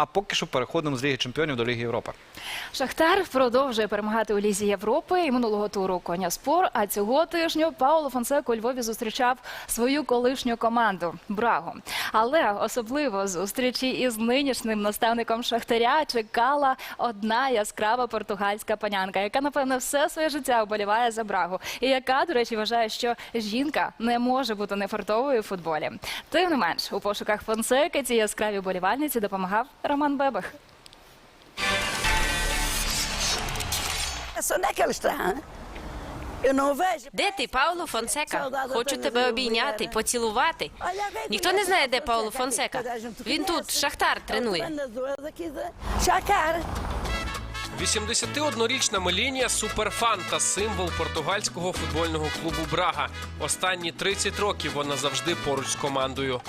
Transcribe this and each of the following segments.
А поки що переходимо з Ліги Чемпіонів до Ліги Європи. Шахтар продовжує перемагати у лізі Європи і минулого туру коня спор. А цього тижня Пауло Фонсеко у Львові зустрічав свою колишню команду Брагу. Але особливо зустрічі із нинішнім наставником Шахтаря чекала одна яскрава португальська панянка, яка напевно все своє життя вболіває за Брагу, і яка, до речі, вважає, що жінка не може бути нефартовою у футболі. Тим не менш, у пошуках Фонсеки ці яскраві вболівальниці допомагав Роман Бебех. Onde é que ele está? hã? Eu não o vejo. Де ти, Пауло Фонсека? Хочу тебе обійняти, поцілувати. Ніхто не знає, де Пауло Фонсека. Він тут, Шахтар, тренує. Шахтар. 81-річна Мелінія суперфан та символ португальського футбольного клубу Брага. Останні 30 років вона завжди поруч з командою.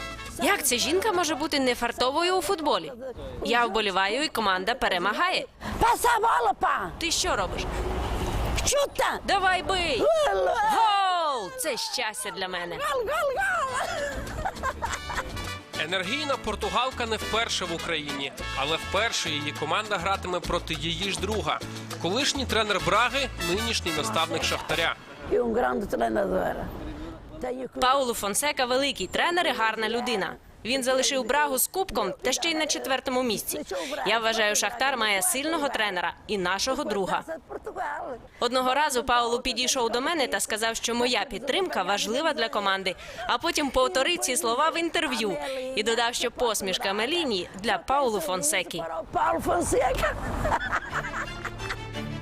Як ця жінка може бути нефартовою у футболі? Я вболіваю, і команда перемагає. A. Ти що робиш? Chuta. Давай бий! Gol, Гол! Це щастя для мене. gol, gol, gol. Енергійна португалка не вперше в Україні, але вперше її команда гратиме проти її ж друга. Колишній тренер Браги, нинішній наставник Шахтаря. Пауло Фонсека великий тренер і гарна людина. Він залишив Брагу з кубком та ще й на четвертому місці. Я вважаю, Шахтар має сильного тренера і нашого друга. Одного разу Пауло підійшов до мене та сказав, що моя підтримка важлива для команди. А потім повторив ці слова в інтерв'ю і додав, що посмішка Меліні для Паулу Фонсекі.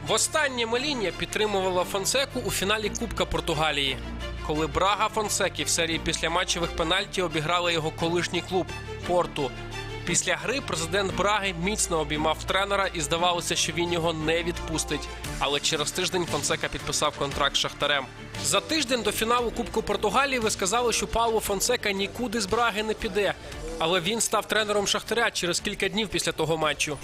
Востаннє Мелінія підтримувала Фонсеку у фіналі Кубка Португалії, коли Брага Фонсеки в серії післяматчевих пенальті обіграла його колишній клуб Порту. Після гри президент Браги міцно обіймав тренера і здавалося, що він його не відпустить. Але через тиждень Фонсека підписав контракт з Шахтарем. За тиждень до фіналу Кубку Португалії ви сказали, що Павло Фонсека нікуди з Браги не піде. Але він став тренером Шахтаря через кілька днів після того матчу.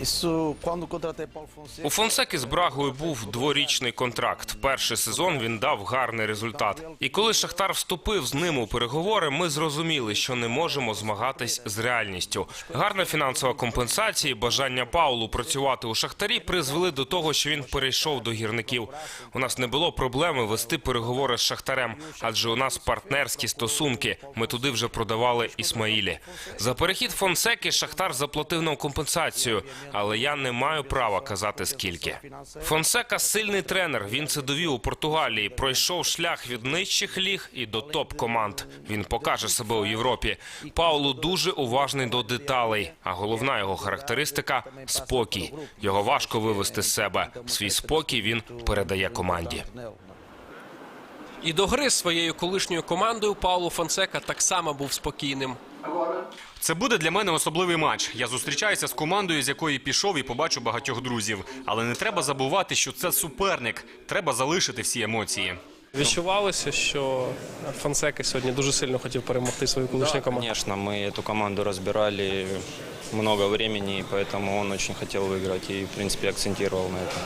У Фонсеки з Брагою був дворічний контракт. Перший сезон він дав гарний результат. І коли Шахтар вступив з ним у переговори, ми зрозуміли, що не можемо змагатись з реальністю. Гарна фінансова компенсація, і бажання Паулу працювати у Шахтарі призвели до того, що він перейшов до гірників. У нас не було проблеми вести переговори з Шахтарем, адже у нас партнерські стосунки. Ми туди вже продавали Ісмаїлі. За перехід Фонсеки Шахтар заплатив нам компенсацію, але я не маю права казати скільки. Фонсека сильний тренер. Він це довів у Португалії. Пройшов шлях від нижчих ліг і до топ команд. Він покаже себе у Європі. Паулу дуже уважний до деталей. А головна його характеристика спокій. Його важко вивести з себе. Свій спокій він передає команді. І до гри з своєю колишньою командою Пауло Фонсека так само був спокійним. Це буде для мене особливий матч. Я зустрічаюся з командою, з якої пішов і побачу багатьох друзів. Але не треба забувати, що це суперник. Треба залишити всі емоції. Відчувалося, що Фонсека сьогодні дуже сильно хотів перемогти свою колишню команду. Конечно, мы эту команду разбирали много времени, и поэтому он очень хотел выиграть и, в принципе, акцентировал на этом.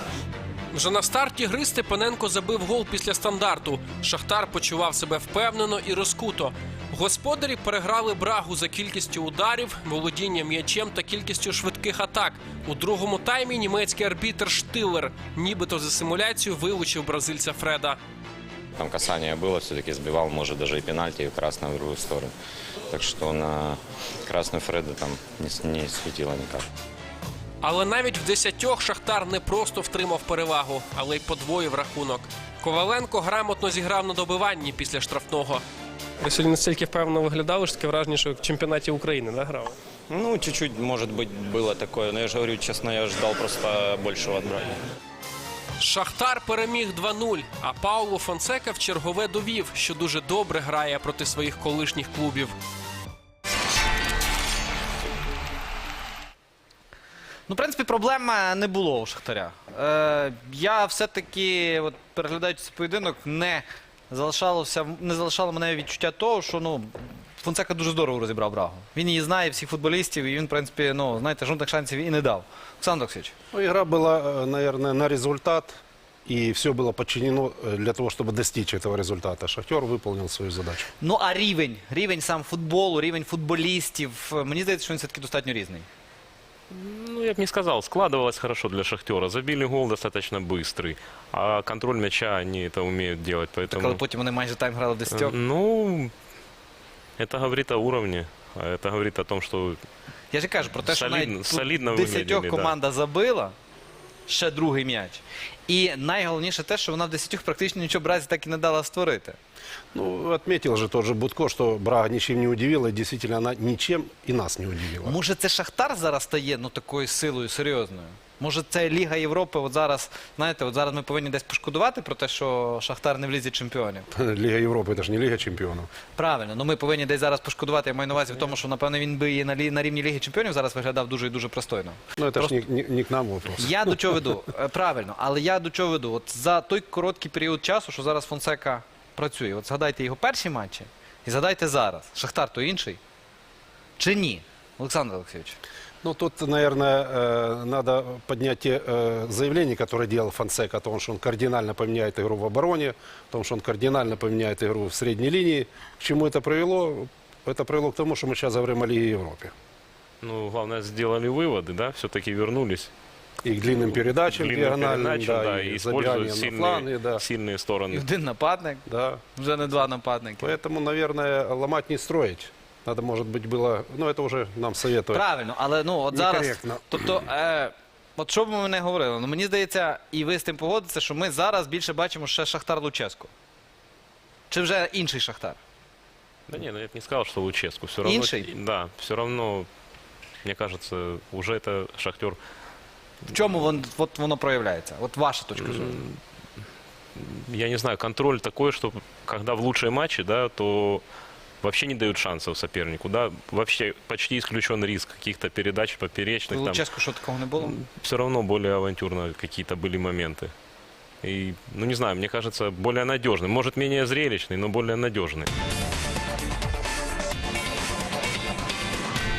Вже на старті гри Степаненко забив гол після стандарту. Шахтар почував себе впевнено і розкуто. Господарі переграли брагу за кількістю ударів, володінням м'ячем та кількістю швидких атак. У другому таймі німецький арбітр Штиллер, нібито за симуляцію, вилучив бразильця Фреда. Там касание было, все-таки сбивал, может, даже и пенальти, и красное в другую сторону. Так что на красную Фреда там не, не светило никак. Але навіть в десятьох Шахтар не просто втримав перевагу, але й подвоїв рахунок. Коваленко грамотно зіграв на добиванні після штрафного. Ви сьогодні настільки впевнено виглядали, що таке враження, що в чемпіонаті України да, грали. Ну, чуть-чуть, может быть, было такое, но я же говорю, честно, я ждал просто большего от. Шахтар переміг 2-0, а Пауло Фонсека в чергове довів, що дуже добре грає проти своїх колишніх клубів. Ну, в принципі, проблем е, не було у Шахтаря. Е, я все-таки, от, переглядаючи цей поєдинок, не залишалося, не залишало мене відчуття того, що ну, Фонсека дуже здорово розібрав Брагу. Він її знає, всіх футболістів, і він, в принципі, ну, знаєте, жодних шансів і не дав. Олександр Олексійович. ну, игра была, э, наверное, на результат, и все было подчинено э, для того, чтобы достичь этого результата. Шахтер выполнил свою задачу. Ну, а рівень, рівень сам футболу, рівень футболістів, е, мені здається, що він все-таки достатньо різний. Ну, я бы не сказал, складывалось хорошо для Шахтера. Забили гол достаточно быстрый, а контроль мяча они это умеют делать, Так, але поэтому... потім вони майже тайм грали в э, десятьох. Ну, это говорит о уровне, а это говорит о том, что Я ж і кажу про те, що солідно- навіть тут солідно десятьох вигляділи, да. команда забила, ще другий м'яч. І найголовніше те, що вона в десятьох практично нічого бразі так і не дала створити. Ну, отметил же тот же Будко, что Брага ничем не удивила, и действительно она ничем и нас не удивила. Може, це Шахтар зараз стає ну, такою силою серйозною? Може, це Ліга Європи, от зараз, знаєте, от зараз ми повинні десь пошкодувати про те, що Шахтар не в лізі чемпіонів. Лига Европы, это же не Лига чемпионов. Правильно, ну ми повинні десь зараз пошкодувати. Я маю на увазі в тому, що напевно він би і на, лі- на рівні Ліги Чемпіонів зараз виглядав дуже і дуже простойно. Но это же не, не- не к нам вопрос. Я до чого веду? Е, Правильно, але я до чого веду? От за той короткий період часу, що зараз Фонсека працює, от згадайте його перші матчі і згадайте зараз. Шахтар то інший? Чи ні? Олександр Олексійович. Ну, тут, наверное, э, надо поднять те э, заявления, которые делал Фонсека, о том, что он кардинально поменяет игру в обороне, о том, что он кардинально поменяет игру в средней линии. К чему это привело? Это привело к тому, что мы сейчас говорим о Лиге Европы. ну, главное, сделали выводы, да, все-таки вернулись. И к длинным передачам Длинную диагональным, передачу, да, да, и и забеганием используют на фланги, сильные, да. сильные І стороны. один нападник, да. вже не два нападники. Поэтому, наверное, ломать не строить. Надо, может быть, было... Ну, это уже нам советуют. Правильно, але ну от зараз. Некоректно. Тобто, е, от що б ми не говорили, ну мені здається, і ви з тим погодитеся, що ми зараз більше бачимо ще Шахтар Луческу. Чи вже інший Шахтар? Да не, ну я бы не сказал, что Луческу. Все равно, Инший? да, все равно, мне кажется, уже это Шахтер В чому вон, от воно проявляється? От ваша точка зору. я не знаю, контроль такой, что когда в лучшие матчи, да, то вообще не дают шансов сопернику, да, вообще почти исключен риск каких-то передач поперечных, там, Луческу що такого не було? все равно более авантюрно какие-то были моменты. И, ну не знаю, мне кажется, более надежный, может менее зрелищный, но более надежный.